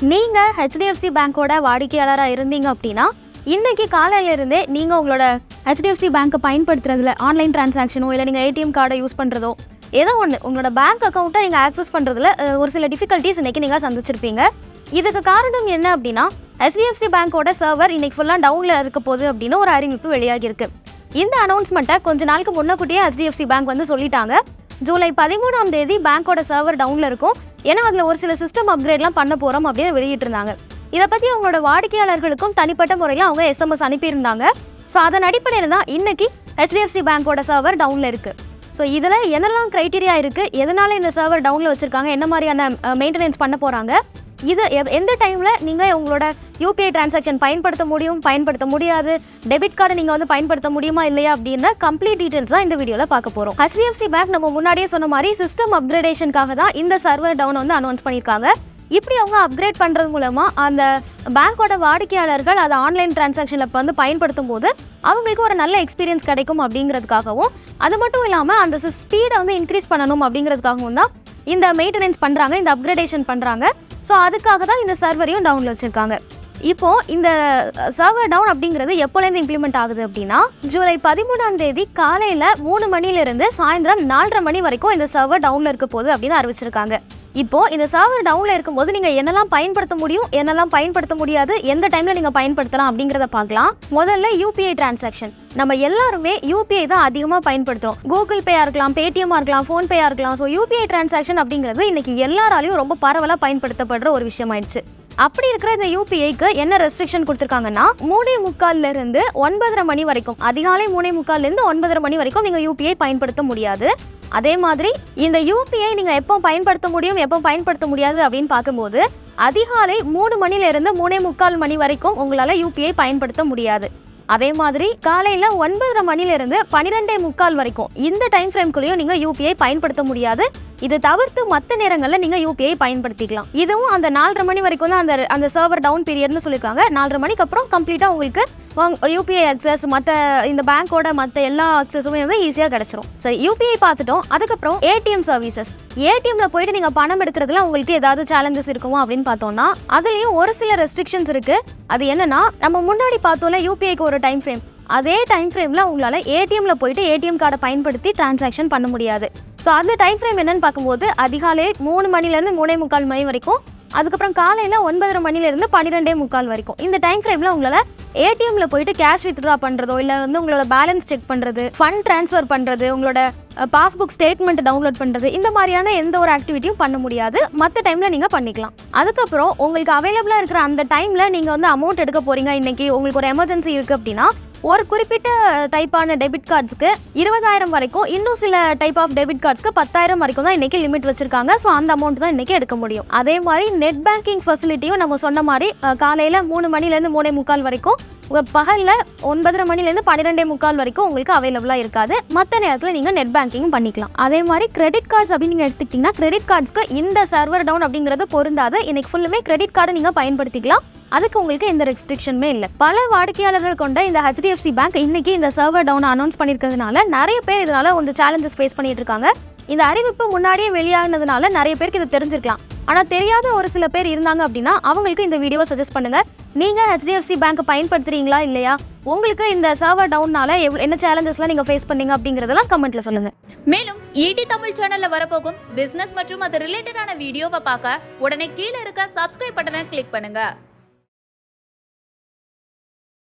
நீங்கள் ஹெச்டிஎஃப்சி பேங்க்கோட வாடிக்கையாளராக இருந்தீங்க அப்படின்னா இன்றைக்கி காலையிலேருந்தே நீங்கள் உங்களோட ஹெச்டிஎஃப்சி பேங்க்கை பயன்படுத்துறதுல ஆன்லைன் டிரான்சாக்ஷனோ இல்லை நீங்கள் ஏடிஎம் கார்டை யூஸ் பண்ணுறதோ ஏதோ ஒன்று உங்களோட பேங்க் அக்கௌண்ட்டை நீங்கள் ஆக்சஸ் பண்ணுறதுல ஒரு சில டிஃபிகல்ட்டிஸ் இன்னைக்கு நீங்கள் சந்திச்சிருப்பீங்க. இதுக்கு காரணம் என்ன அப்படின்னா ஹெச்டிஎஃப்சி பேங்க்கோட சர்வர் இன்றைக்கி ஃபுல்லாக டவுனில் இருக்க போகுது அப்படின்னு ஒரு அறிவிப்பு வெளியாகியிருக்கு. இந்த அனௌன்ஸ்மெண்ட்டை கொஞ்ச நாளுக்கு முன்னக்கூட்டியே ஹெச்டிஎஃப்சி பேங்க் வந்து சொல்லிட்டாங்க. ஜூலை பதிமூணாம் தேதி பேங்க்கோட சர்வர் டவுனில் இருக்கும். ஏன்னா அதில் ஒரு சில சிஸ்டம் அப்கிரேட்லாம் பண்ண போகிறோம் அப்படின்னு வெளியிட்டிருந்தாங்க. இதை பற்றி அவங்களோட வாடிக்கையாளர்களுக்கும் தனிப்பட்ட முறையில் அவங்க எஸ்எம்எஸ் அனுப்பியிருந்தாங்க. ஸோ அதன் அடிப்படையில் தான் இன்னைக்கு ஹெச்டிஎஃப்சி பேங்க்கோட சர்வர் டவுனில் இருக்குது ஸோ இதில் என்னெல்லாம் க்ரைட்டீரியா இருக்குது எதனால் இந்த சர்வர் டவுனில் வச்சுருக்காங்க? என்ன மாதிரியான மெயின்டெனன்ஸ் பண்ண போகிறாங்க இது எந்த டைமில் நீங்கள் உங்களோட யூபிஐ டிரான்சாக்ஷன் பயன்படுத்த முடியும் பயன்படுத்த முடியாது டெபிட் கார்டை நீங்கள் வந்து பயன்படுத்த முடியுமா இல்லையா அப்படின்ற கம்ப்ளீட் டீட்டெயில்ஸ் தான் இந்த வீடியோவில் பார்க்க போகிறோம் ஹெச்டிஎஃப்சி பேங்க் நம்ம முன்னாடியே சொன்ன மாதிரி சிஸ்டம் அப்கிரேடேஷனுக்காக தான் இந்த சர்வர் டவுன் வந்து அனௌன்ஸ் பண்ணியிருக்காங்க. இப்படி அவங்க அப்கிரேட் பண்ணுறது மூலமாக அந்த பேங்க்கோட வாடிக்கையாளர்கள் அதை ஆன்லைன் டிரான்சாக்ஷனில் வந்து பயன்படுத்தும் போது அவங்களுக்கு ஒரு நல்ல எக்ஸ்பீரியன்ஸ் கிடைக்கும் அப்படிங்கிறதுக்காகவும் அது மட்டும் இல்லாமல் அந்த ஸ்பீடை வந்து இன்க்ரீஸ் பண்ணணும் அப்படிங்கிறதுக்காகவும் தான் இந்த மெயின்டெனன்ஸ் பண்ணுறாங்க இந்த அப்கிரேடேஷன் பண்ணுறாங்க ஸோ அதுக்காக தான் இந்த சர்வரையும் டவுனில் வச்சுருக்காங்க. இப்போது இந்த சர்வர் டவுன் அப்படிங்கிறது எப்போலேருந்து இம்ப்ளிமெண்ட் ஆகுது அப்படின்னா ஜூலை பதிமூணாம் தேதி காலையில் மூணு மணிலேருந்து சாயந்தரம் நாலரை மணி வரைக்கும் இந்த சர்வர் டவுனில் இருக்க போகுது அப்படின்னு அறிவிச்சிருக்காங்க. இப்போ இந்த சர்வர் டவுனில் இருக்கும்போது நீங்கள் என்னெல்லாம் பயன்படுத்த முடியும் என்னெல்லாம் பயன்படுத்த முடியாது எந்த டைமில் நீங்கள் பயன்படுத்தலாம் அப்படிங்கிறத பார்க்கலாம். முதல்ல யூபிஐ டிரான்சாக்ஷன் நம்ம எல்லாருமே யூபிஐ தான் அதிகமாக பயன்படுத்துகிறோம் கூகுள் பேயாக இருக்கலாம் பேடிஎம்மாக இருக்கலாம் ஃபோன்பேயாக இருக்கலாம். ஸோ யூபிஐ டிரான்சாக்ஷன் அப்படிங்கிறது இன்றைக்கி எல்லாராலையும் ரொம்ப பரவலாக பயன்படுத்தப்படுற ஒரு விஷயம் ஆயிடுச்சு அப்படி இருக்கிற இந்த யூபிஐக்கு என்ன ரெஸ்ட்ரிக்ஷன் கொடுத்துருக்காங்கன்னா மூணே முக்கால்ல இருந்து ஒன்பதரை மணி வரைக்கும் அதிகாலை மூணே முக்கால்ல இருந்து ஒன்பதரை மணி வரைக்கும் நீங்கள் யூபிஐ பயன்படுத்த முடியாது. அதே மாதிரி இந்த யூபிஐ நீங்கள் எப்போ பயன்படுத்த முடியும் எப்போ பயன்படுத்த முடியாது அப்படின்னு பார்க்கும்போது அதிகாலை மூணு மணிலிருந்து மூணே முக்கால் மணி வரைக்கும் உங்களால் யூபிஐ பயன்படுத்த முடியாது. அதே மாதிரி காலையில் ஒன்பதரை மணிலேருந்து பன்னிரெண்டே முக்கால் வரைக்கும் இந்த டைம் ஃப்ரேம்குள்ளேயும் நீங்கள் யூபிஐ பயன்படுத்த முடியாது. இது தவிர்த்து மற்ற நேரங்களில் நீங்கள் யூபிஐ பயன்படுத்திக்கலாம். இதுவும் அந்த நாலரை மணி வரைக்கும் தான் அந்த அந்த சர்வர் டவுன் பீரியட்னு சொல்லியிருக்காங்க நாலரை மணிக்கு அப்புறம் கம்ப்ளீட்டாக உங்களுக்கு யூபிஐ அக்சஸ் மற்ற இந்த பேங்க்கோட மற்ற எல்லா அக்சஸுமே வந்து ஈஸியாக கிடச்சிரும். சரி யூபிஐ பார்த்துட்டோம். அதுக்கப்புறம் ஏடிஎம் சர்வீசஸ் ஏடிஎம்ல போயிட்டு நீங்கள் பணம் எடுக்கிறதுல உங்களுக்கு ஏதாவது சேலஞ்சஸ் இருக்குமா அப்படின்னு பார்த்தோம்னா அதுலேயும் ஒரு சில ரெஸ்ட்ரிக்ஷன்ஸ் இருக்குது அது என்னன்னா நம்ம முன்னாடி பார்த்தோம்ல யூபிஐக்கு ஒரு டைம் ஃப்ரேம் அதே டைம் ஃப்ரேமில் உங்களால் ஏடிஎம்ல போயிட்டு ஏடிஎம் கார்டை பயன்படுத்தி டிரான்சாக்ஷன் பண்ண முடியாது. ஸோ அந்த டைம் ஃப்ரேம் என்னென்னு பார்க்கும்போது அதிகாலை மூணு மணிலேருந்து மூணே முக்கால் மணி வரைக்கும் அதுக்கப்புறம் காலையில் ஒன்பதரை மணிலேருந்து பன்னிரெண்டே முக்கால் வரைக்கும். இந்த டைம் ஃப்ரேமில் உங்களால் ஏடிஎம்மில் போயிட்டு கேஷ் வித்ட்ரா பண்ணுறதோ இல்லை வந்து உங்களோட பேலன்ஸ் செக் பண்ணுறது ஃபண்ட் ட்ரான்ஸ்ஃபர் பண்ணுறது உங்களோட பாஸ்புக் ஸ்டேட்மெண்ட் டவுன்லோட் பண்ணுறது இந்த மாதிரியான எந்த ஒரு ஆக்டிவிட்டியும் பண்ண முடியாது. மற்ற டைமில் நீங்கள் பண்ணிக்கலாம். அதுக்கப்புறம் உங்களுக்கு அவைலபிளாக இருக்கிற அந்த டைமில் நீங்கள் வந்து அமௌண்ட் எடுக்க போகிறீங்க இன்னைக்கு உங்களுக்கு ஒரு எமர்ஜென்சி இருக்குது அப்படின்னா ஒரு குறிப்பிட்ட டைப்பான டெபிட் கார்ட்ஸ்க்கு இருபதாயிரம் வரைக்கும் இன்னும் சில டைப் ஆஃப் டெபிட் கார்ட்ஸ்க்கு பத்தாயிரம் வரைக்கும் தான் இன்னைக்கு லிமிட் வச்சிருக்காங்க. ஸோ அந்த அமௌண்ட் தான் இன்னைக்கு எடுக்க முடியும். அதே மாதிரி நெட் பேங்கிங் ஃபெசிலிட்டியும் நம்ம சொன்ன மாதிரி காலையில் மூணு மணிலேருந்து மூணே முக்கால் வரைக்கும் பகலில் பகல்ல ஒன்பதரை மணிலேருந்து பன்னிரெண்டே முக்கால் வரைக்கும் உங்களுக்கு அவைலபிளாக இருக்காது. மற்ற நேரத்தில் நீங்கள் நெட் பேங்கிங் பண்ணிக்கலாம். அதே மாதிரி கிரெடிட் கார்ட்ஸ் அப்படின்னு நீங்கள் எடுத்துக்கிட்டிங்கன்னா கிரெடிட் கார்ட்ஸ்க்கு இந்த சர்வர் டவுன் அப்படிங்கிறது பொருந்தாது. இன்னைக்கு ஃபுல்லுமே கிரெடிட் கார்டை நீங்கள் பயன்படுத்திக்கலாம். அதுக்கு உங்களுக்கு எந்த ரெஸ்ட்ரிக்ஷனுமே இல்லை. பல வாடிக்கையாளர்கள் கொண்ட இந்த ஹெச்டிஎஃப்சி பேங்க் இன்னைக்கு இந்த சர்வர் டவுன் அனௌன்ஸ் பண்ணியிருக்கிறதுனால நிறைய பேர் இதனால வந்து சேலஞ்சஸ் ஃபேஸ் பண்ணிட்டு இருக்காங்க. இந்த அறிவிப்பு முன்னாடியே வெளியானதுனால நிறைய பேருக்கு இது தெரிஞ்சிருக்கலாம். ஆனால் தெரியாத ஒரு சில பேர் இருந்தாங்க அப்படின்னா அவங்களுக்கு இந்த வீடியோவை சஜஸ்ட் பண்ணுங்க. நீங்கள் ஹெச்டிஎஃப்சி பேங்க் பயன்படுத்துறீங்களா இல்லையா? உங்களுக்கு இந்த சர்வர் டவுன்னால எவ் என்ன சேலஞ்சஸ்லாம் நீங்கள் ஃபேஸ் பண்ணீங்க அப்படிங்கிறதெல்லாம் கமெண்ட்ல சொல்லுங்க. மேலும் ஈடி தமிழ் சேனல்ல வரப்போகும் பிசினஸ் மற்றும் அது ரிலேட்டடான வீடியோவை பார்க்க உடனே கீழே இருக்க சப்ஸ்கிரைப் பட்டனை கிளிக் பண்ணுங்க.